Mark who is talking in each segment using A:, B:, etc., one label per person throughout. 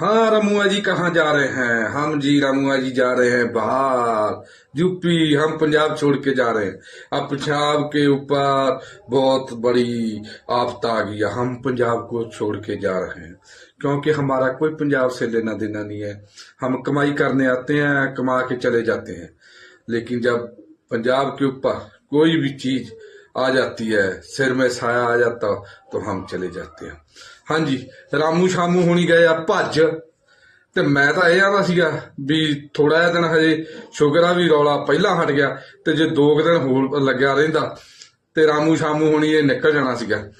A: हाँ रमुआ जी कहाँ जा रहे हैं? हम जी, रमुआ जी जा रहे हैं बाहर। यूपी, हम पंजाब छोड़ के जा रहे हैं। अब पंजाब के ऊपर बहुत बड़ी आफत आ गई हम पंजाब को छोड़ के जा रहे हैं। क्योंकि हमारा कोई पंजाब से लेना देना नहीं है। हम कमाई करने आते हैं, कमा के चले जाते हैं। लेकिन जब पंजाब के ऊपर कोई भी चीज़ आ जाती है, सिर में साया आ जाता तो हम चले जाते हैं। ਹਾਂਜੀ, ਰਾਮੂ ਸ਼ਾਮੂ ਹੋਣੀ ਗਏ ਆ ਭੱਜ। ਤੇ ਮੈਂ ਤਾਂ ਇਹ ਆਂਦਾ ਸੀਗਾ ਵੀ ਥੋੜਾ ਜਿਹਾ ਦਿਨ ਹਜੇ ਸ਼ੁਗਰ ਆ ਵੀ ਰੌਲਾ ਪਹਿਲਾਂ ਹਟ ਗਿਆ ਤੇ ਜੇ ਦੋ ਕੁ ਦਿਨ ਹੋਰ ਲੱਗਿਆ ਰਹਿੰਦਾ ਤੇ ਰਾਮੂ ਸ਼ਾਮੂ ਹੋਣੀ ਇਹ ਨਿਕਲ ਜਾਣਾ ਸੀਗਾ।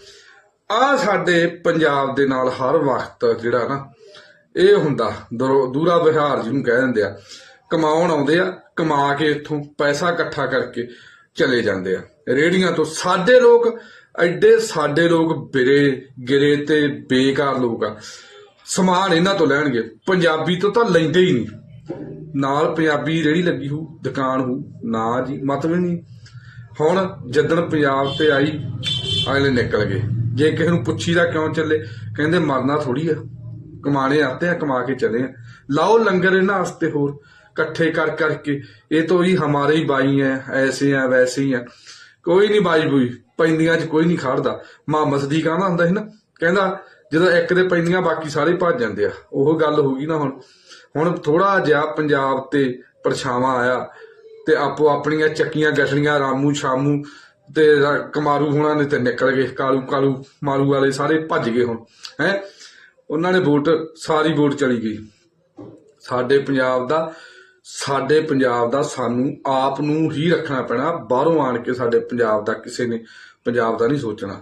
A: ਆ ਸਾਡੇ ਪੰਜਾਬ ਦੇ ਨਾਲ ਹਰ ਵਕਤ ਜਿਹੜਾ ਨਾ, ਇਹ ਹੁੰਦਾ, ਦੂਰੋ- ਦੂਰਾ ਵਿਹਾਰ ਜਿਹਨੂੰ ਕਹਿ ਦਿੰਦੇ ਆ। ਕਮਾਉਣ ਆਉਂਦੇ ਆ, ਕਮਾ ਕੇ ਇੱਥੋਂ ਪੈਸਾ ਇਕੱਠਾ ਕਰਕੇ ਚਲੇ ਜਾਂਦੇ ਆ। ਰੇੜੀਆਂ ਤੋਂ ਸਾਡੇ ਲੋਕ ਐਡੇ ਸਾਡੇ ਲੋਕ ਬਿਰੇ, ਗਿਰੇ ਤੇ ਬੇਕਾਰ ਲੋਕ ਆ। ਸਮਾਨ ਇਹਨਾਂ ਤੋਂ ਲੈਣਗੇ। ਪੰਜਾਬੀ ਤੋਂ ਤਾਂ ਲੈਂਦੇ ਹੀ ਨਹੀਂ। ਨਾਲ ਪੰਜਾਬੀ ਰੇੜੀ ਲੱਗੀ ਹੋ ਦੁਕਾਨ ਹੋ ਨਾ ਜੀ, ਮਤਲਬ ਨਹੀਂ। ਹੁਣ ਜਦਣ ਪੰਜਾਬ ਤੇ ਆਈ, ਅਗਲੇ ਨਿਕਲ ਗਏ। ਜੇ ਕਿਸੇ ਨੂੰ ਪੁੱਛੀਦਾ ਕਿਉਂ ਚੱਲੇ, ਕਹਿੰਦੇ ਮਰਨਾ ਥੋੜੀ ਆ। ਕਮਾਣੇ ਆਤੇ ਆ, ਕਮਾ ਕੇ ਚਲੇ ਆ। ਲਾਓ ਲੰਗਰ ਇਹਨਾਂ ਵਾਸਤੇ ਹੋਰ। ਇਕੱਠੇ ਕਰ ਕਰਕੇ ਇਹ ਤੋਂ ਹੀ ਹਮਾਰੇ ਹੀ ਬਾਈ ਐ, ਐਸੇ ਆ ਵੈਸੇ ਹੀ ਆ ਕੋਈ ਨਹੀਂ ਬਾਈ ਬੂਈ ਪੈਂਦੀਆਂ 'ਚ ਕੋਈ ਨਹੀਂ ਖੜਦਾ। ਮੁਹੰਮਦ ਸਦੀਕ ਆਂਦਾ ਹੁੰਦਾ ਸੀ ਨਾ? ਕਹਿੰਦਾ, ਜਦੋਂ ਇੱਕ ਦੇ ਪੈਂਦੀਆਂ, ਬਾਕੀ ਸਾਰੇ ਭੱਜ ਜਾਂਦੇ ਆ। ਉਹ ਗੱਲ ਹੋ ਗਈ ਨਾ ਹੁਣ। ਹੁਣ ਥੋੜਾ ਜਿਹਾ ਪੰਜਾਬ ਤੇ ਪਰਛਾਵਾਂ ਆਇਆ ਤੇ ਆਪੋ ਆਪਣੀਆਂ ਚੱਕੀਆਂ, ਗਠੜੀਆਂ, ਰਾਮੂ, ਸ਼ਾਮੂ ਤੇ ਕਮਾਰੂ ਹੋਣਾ ਨੇ ਤੇ ਨਿਕਲ ਗਏ। ਕਾਲੂ ਕਾਲੂ ਮਾਰੂ ਵਾਲੇ ਸਾਰੇ ਭੱਜ ਗਏ ਹੁਣ। ਹੈ? ਉਹਨਾਂ ਨੇ ਵੋਟ, ਸਾਰੀ ਵੋਟ ਚਲੀ ਗਈ। ਸਾਡੇ ਪੰਜਾਬ ਦਾ ਸਾਡੇ ਪੰਜਾਬ ਦਾ ਸਾਨੂੰ ਆਪ ਨੂੰ ਹੀ ਰੱਖਣਾ ਪੈਣਾ, ਬਾਹਰੋਂ ਆਣ ਕੇ ਸਾਡੇ ਪੰਜਾਬ ਦਾ ਕਿਸੇ ਨੇ ਪੰਜਾਬ ਦਾ ਨਹੀਂ ਸੋਚਣਾ।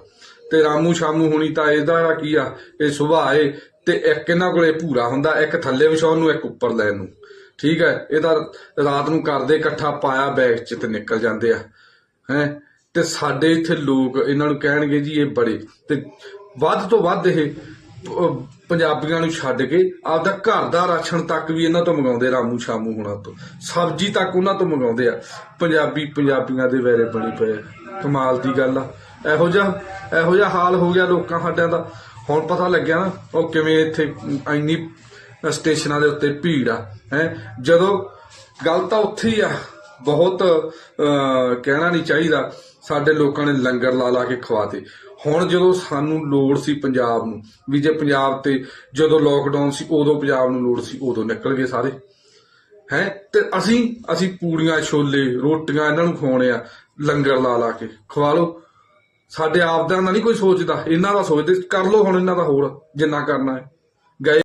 A: ਤੇ ਰਾਮੂ ਸ਼ਾਮੂ ਹੁਣੀ ਤਾਂ ਇਹਦਾ ਕੀ ਆ, ਇਹ ਸੁਭਾਅ ਆਏ ਤੇ ਇੱਕ ਇਹਨਾਂ ਕੋਲੇ ਭੂਰਾ ਹੁੰਦਾ, ਇੱਕ ਥੱਲੇ ਵਿਛਾਉਣ ਨੂੰ, ਇੱਕ ਉੱਪਰ ਲੈਣ ਨੂੰ। ਠੀਕ ਹੈ, ਇਹ ਤਾਂ ਰਾਤ ਨੂੰ ਕਰਦੇ ਇਕੱਠਾ ਪਾਇਆ ਬੈਗ 'ਚ ਤੇ ਨਿਕਲ ਜਾਂਦੇ ਆ। ਹੈ, ਤੇ ਸਾਡੇ ਇੱਥੇ ਲੋਕ ਇਹਨਾਂ ਨੂੰ ਕਹਿਣਗੇ ਜੀ ਇਹ ਬੜੇ। ਤੇ ਵੱਧ ਤੋਂ ਵੱਧ ਇਹ ਪੰਜਾਬੀਆਂ ਨੂੰ ਛੱਡ ਕੇ ਆਪਦਾ ਘਰ ਦਾ ਰਾਸ਼ਨ ਤੱਕ ਵੀ ਇਹਨਾਂ ਤੋਂ ਮੰਗਾਉਂਦੇ ਰਾਮੂ ਸ਼ਾਮੂ ਹੁਣਾਂ ਤੋਂ। ਸਬਜ਼ੀ ਤੱਕ ਉਹਨਾਂ ਤੋਂ ਮੰਗਾਉਂਦੇ ਆ। ਪੰਜਾਬੀ ਪੰਜਾਬੀਆਂ ਦੇ ਵੈਰੇ ਬਣੀ ਪਏ ਕਮਾਲ ਦੀ ਗੱਲ ਆ। ਇਹੋ ਜਿਹਾ ਇਹੋ ਜਿਹਾ ਹਾਲ ਹੋ ਗਿਆ ਲੋਕਾਂ ਸਾਡਿਆਂ ਦਾ। ਹੁਣ ਪਤਾ ਲੱਗਿਆ ਨਾ ਉਹ ਕਿਵੇਂ ਇੱਥੇ ਇੰਨੀ ਸਟੇਸ਼ਨਾਂ ਦੇ ਉੱਤੇ ਭੀੜ ਆ। ਹੈ? ਜਦੋਂ ਗੱਲ ਤਾਂ ਉੱਥੇ ਹੀ ਆ। ਬਹੁਤ ਅਹ, ਕਹਿਣਾ ਨਹੀਂ ਚਾਹੀਦਾ। ਸਾਡੇ ਲੋਕਾਂ ਨੇ ਲੰਗਰ ਲਾ ਲਾ ਕੇ ਖਵਾਤੇ ਹੁਣ ਜਦੋਂ ਸਾਨੂੰ ਲੋੜ ਸੀ ਪੰਜਾਬ ਨੂੰ, ਵੀ ਜੇ ਪੰਜਾਬ ਤੇ ਜਦੋਂ ਲੋਕਡਾਊਨ ਸੀ, ਉਦੋਂ ਪੰਜਾਬ ਨੂੰ ਲੋੜ ਸੀ, ਉਦੋਂ ਨਿਕਲ ਗਏ ਸਾਰੇ। ਹੈ? ਤੇ ਅਸੀਂ ਅਸੀਂ ਪੂੜੀਆਂ, ਛੋਲੇ, ਰੋਟੀਆਂ ਇਹਨਾਂ ਨੂੰ ਖਵਾਉਣੇ ਆ, ਲੰਗਰ ਲਾ ਲਾ ਕੇ, ਖਵਾ ਲਓ। ਸਾਡੇ ਆਪਦਿਆਂ ਦਾ ਨਹੀਂ ਕੋਈ ਸੋਚਦਾ, ਇਹਨਾਂ ਦਾ ਸੋਚਦੇ, ਕਰ ਲਓ ਹੁਣ ਇਹਨਾਂ ਦਾ ਹੋਰ, ਜਿੰਨਾ ਕਰਨਾ ਹੈ। ਗਏ